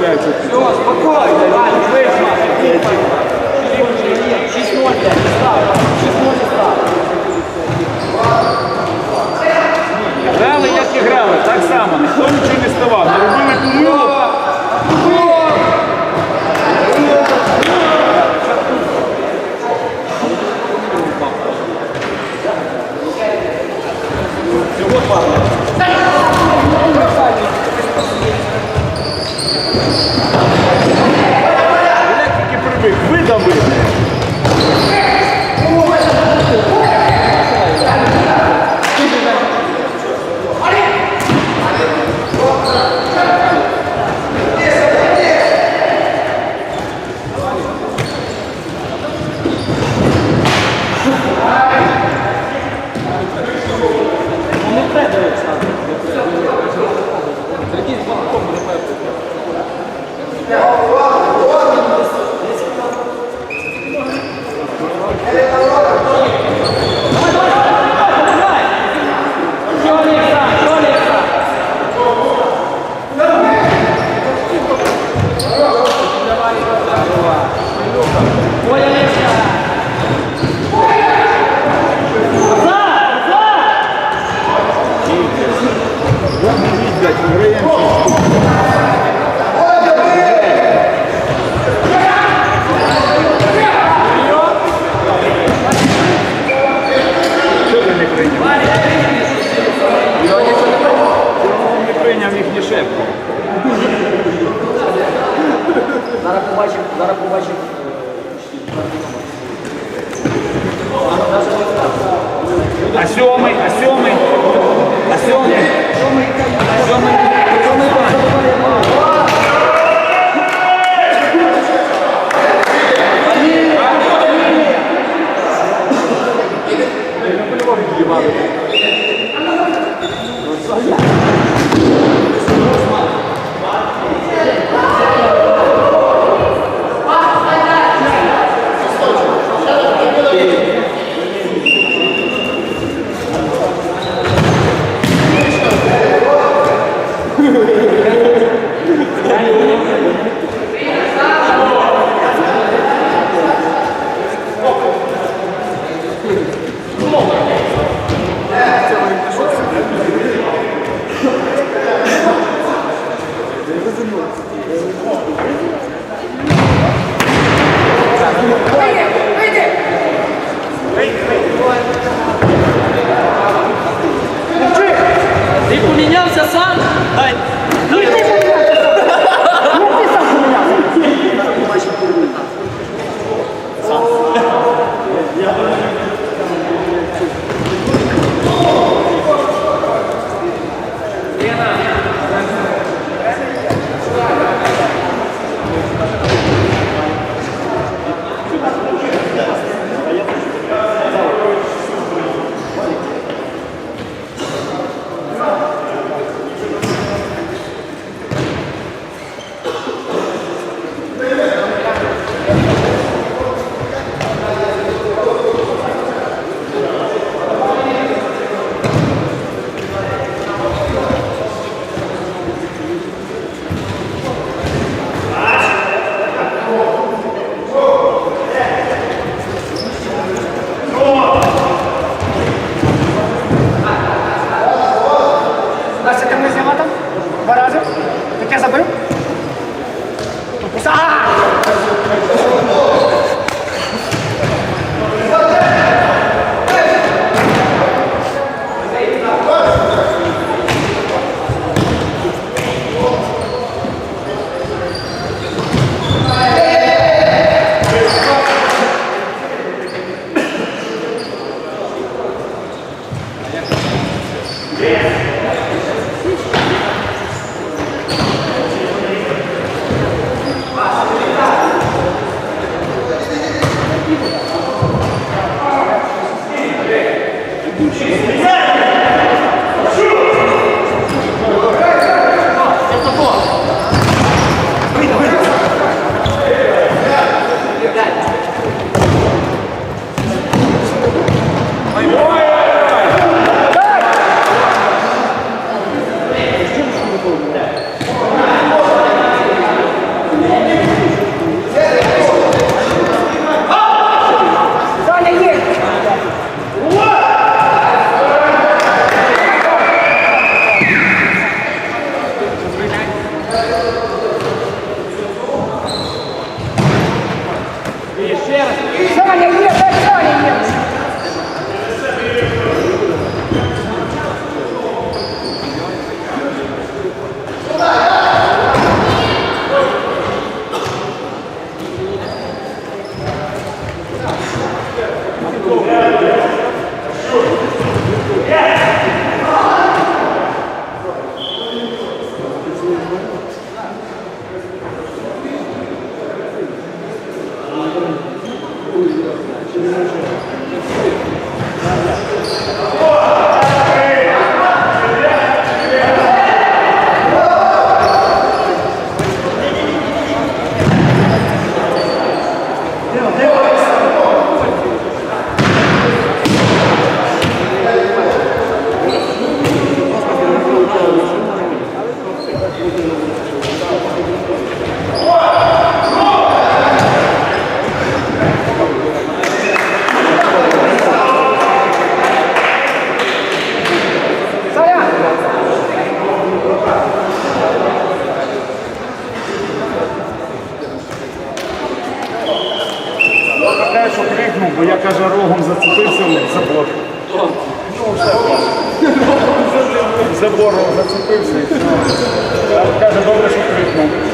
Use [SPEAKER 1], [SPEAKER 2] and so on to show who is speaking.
[SPEAKER 1] Все, спокойно, Ваня, вышла. with them. сьомий,
[SPEAKER 2] а сьомий, а сьомий, а сьомий, а сьомий
[SPEAKER 3] さん。はい。Gracias, aleluya.
[SPEAKER 2] Така, що крикнув, бо я каже, рогом зацепився в забор. Забором. Забор зацепився і все. Каже, добре, що крикнув.